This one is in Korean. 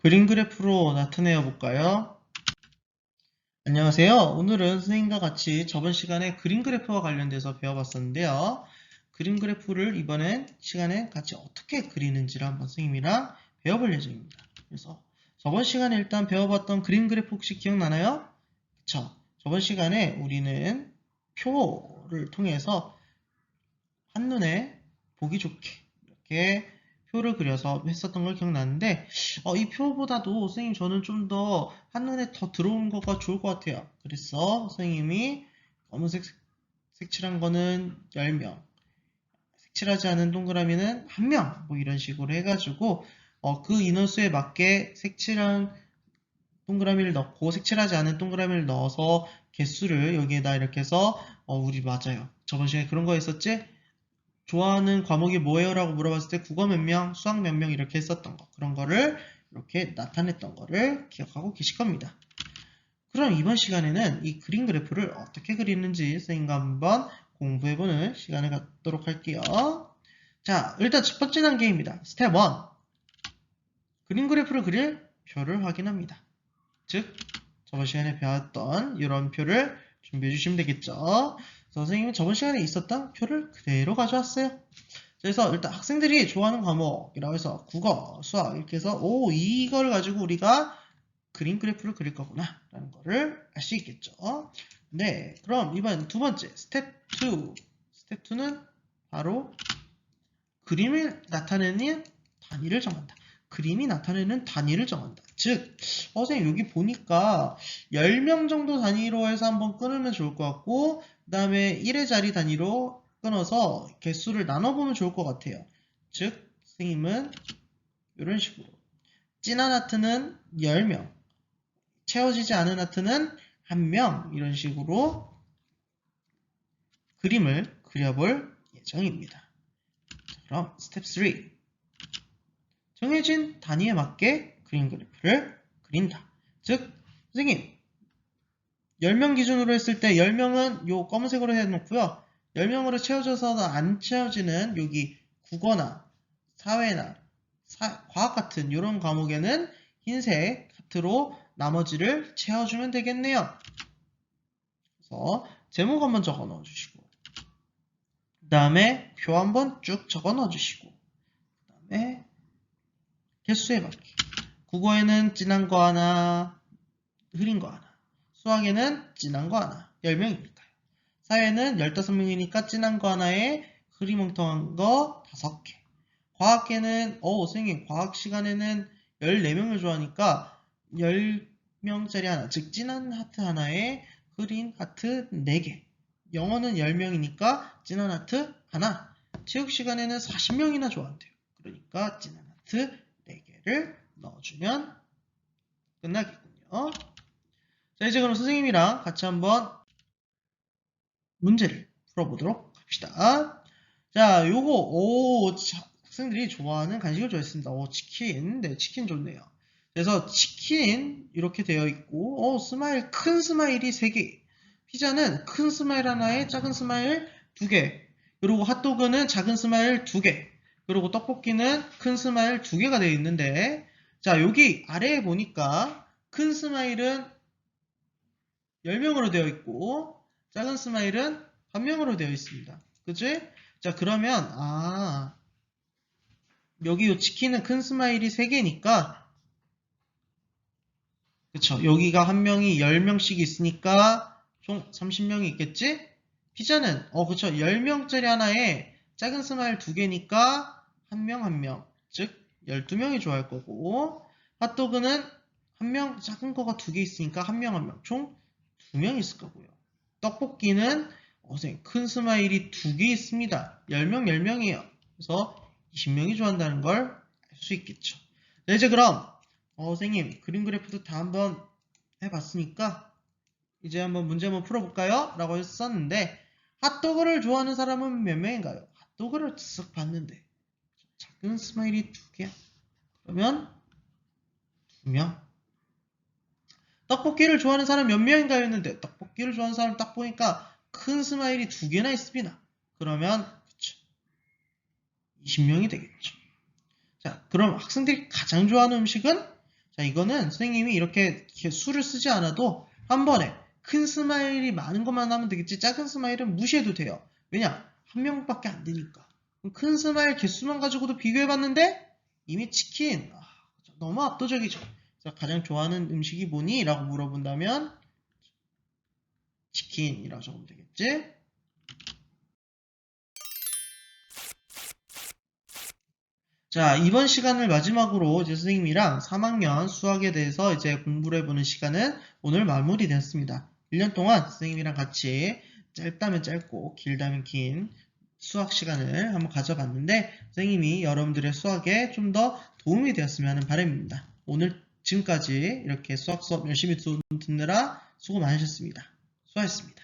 그림 그래프로 나타내어 볼까요? 안녕하세요. 오늘은 선생님과 같이 저번 시간에 그림 그래프와 관련돼서 배워봤었는데요. 그림 그래프를 이번엔 시간에 같이 어떻게 그리는지를 한번 선생님이랑 배워볼 예정입니다. 그래서 저번 시간에 일단 배워봤던 그림 그래프 혹시 기억나나요? 그쵸? 저번 시간에 우리는 표를 통해서 한눈에 보기 좋게 이렇게 표를 그려서 했었던 걸 기억나는데 어, 이 표보다도 선생님 저는 좀 더 한눈에 더 들어오는 거가 좋을 것 같아요. 그래서 선생님이 검은색 색- 색칠한 거는 10명, 색칠하지 않은 동그라미는 1명, 뭐 이런 식으로 해가지고 어, 그 인원수에 맞게 색칠한 동그라미를 넣고 색칠하지 않은 동그라미를 넣어서 개수를 여기에다 이렇게 해서 어, 우리 맞아요. 저번 시간에 그런 거 있었지? 좋아하는 과목이 뭐예요? 라고 물어봤을 때 국어 몇 명, 수학 몇 명 이렇게 했었던 거 그런 거를 이렇게 나타냈던 거를 기억하고 계실 겁니다. 그럼 이번 시간에는 이 그림 그래프를 어떻게 그리는지 선생님과 한번 공부해보는 시간을 갖도록 할게요. 자, 일단 첫 번째 단계입니다. 스텝 1. 그림 그래프를 그릴 표를 확인합니다. 즉, 저번 시간에 배웠던 이런 표를 준비해 주시면 되겠죠. 선생님은 저번 시간에 있었던 표를 그대로 가져왔어요. 그래서 일단 학생들이 좋아하는 과목이라고 해서 국어, 수학 이렇게 해서 오 이걸 가지고 우리가 그림 그래프를 그릴 거구나 라는 거를 알 수 있겠죠. 네, 그럼 이번 두 번째 스텝 2 스텝 2는 바로 그림을 나타내는 단위를 정한다. 그림이 나타내는 단위를 정한다. 즉, 어, 선생님 여기 보니까 10명 정도 단위로 해서 한번 끊으면 좋을 것 같고 그 다음에 1의 자리 단위로 끊어서 개수를 나눠보면 좋을 것 같아요. 즉, 선생님은 이런 식으로 진한 하트는 10명, 채워지지 않은 하트는 1명 이런 식으로 그림을 그려볼 예정입니다. 자, 그럼 스텝 3 정해진 단위에 맞게 그림 그래프를 그린다. 즉, 선생님 10명 기준으로 했을 때 10명은 요 검은색으로 해놓고요. 10명으로 채워져서 안 채워지는 여기 국어나 사회나 사- 과학 같은 이런 과목에는 흰색 하트로 나머지를 채워주면 되겠네요. 그래서 제목 한번 적어 넣어주시고 그 다음에 표 한번 쭉 적어 넣어주시고 그 다음에 개수에 맞게 국어에는 진한 거 하나 흐린 거 하나 수학에는 진한 거 하나 10명이니까요. 사회는 15명이니까 진한 거 하나에 흐리멍텅한 거 5개. 과학계는 어 선생님 과학 시간에는 14명을 좋아하니까 10명짜리 하나 즉 진한 하트 하나에 흐린 하트 4개. 영어는 10명이니까 진한 하트 하나. 체육 시간에는 40명이나 좋아한대요. 그러니까 진한 하트 4개를 넣어주면 끝나겠군요. 자, 이제 그럼 선생님이랑 같이 한번 문제를 풀어보도록 합시다. 자, 요거, 오, 자, 학생들이 좋아하는 간식을 좋아했습니다. 오, 치킨. 네, 치킨 좋네요. 그래서 치킨, 이렇게 되어 있고, 어, 스마일, 큰 스마일이 3개. 피자는 큰 스마일 하나에 작은 스마일 2개. 그리고 핫도그는 작은 스마일 2개. 그리고 떡볶이는 큰 스마일 2개가 되어 있는데, 자, 여기 아래에 보니까 큰 스마일은 10명으로 되어 있고 작은 스마일은 한 명으로 되어 있습니다. 그치? 자 그러면 아 여기 요 치킨은 큰 스마일이 3개니까 그쵸 여기가 한 명이 10명씩 있으니까 총 30명이 있겠지? 피자는 어 그쵸 10명짜리 하나에 작은 스마일 2개니까 한 명 한 명 즉 12명이 좋아할 거고 핫도그는 한 명 작은 거가 두개 있으니까 한 명 한 명 총 두명 있을 거고요. 떡볶이는 어, 선생님 큰 스마일이 두 개 있습니다. 10명 10명이에요. 그래서 20명이 좋아한다는 걸 알 수 있겠죠. 네, 이제 그럼 어, 선생님 그림 그래프도 다 한번 해봤으니까 이제 한번 문제 한번 풀어볼까요? 라고 했었는데 핫도그를 좋아하는 사람은 몇 명인가요? 핫도그를 쓱 봤는데 작은 스마일이 두 개야. 그러면 두 명. 떡볶이를 좋아하는 사람 몇 명인가 했는데 떡볶이를 좋아하는 사람 딱 보니까 큰 스마일이 두 개나 있습니다. 그러면 그쵸. 20명이 되겠죠. 자, 그럼 학생들이 가장 좋아하는 음식은 자, 이거는 선생님이 이렇게, 이렇게 수를 쓰지 않아도 한 번에 큰 스마일이 많은 것만 하면 되겠지 작은 스마일은 무시해도 돼요. 왜냐? 한 명밖에 안 되니까. 큰 스마일 개수만 가지고도 비교해봤는데 이미 치킨 아, 너무 압도적이죠. 그래서 가장 좋아하는 음식이 뭐니? 라고 물어본다면 치킨이라고 적으면 되겠지? 자, 이번 시간을 마지막으로 이제 선생님이랑 3학년 수학에 대해서 이제 공부를 해보는 시간은 오늘 마무리되었습니다. 1년 동안 선생님이랑 같이 짧다면 짧고 길다면 긴 수학 시간을 한번 가져봤는데 선생님이 여러분들의 수학에 좀 더 도움이 되었으면 하는 바람입니다. 오늘 지금까지 이렇게 수학 수업 열심히 듣느라 수고 많으셨습니다. 수고하셨습니다.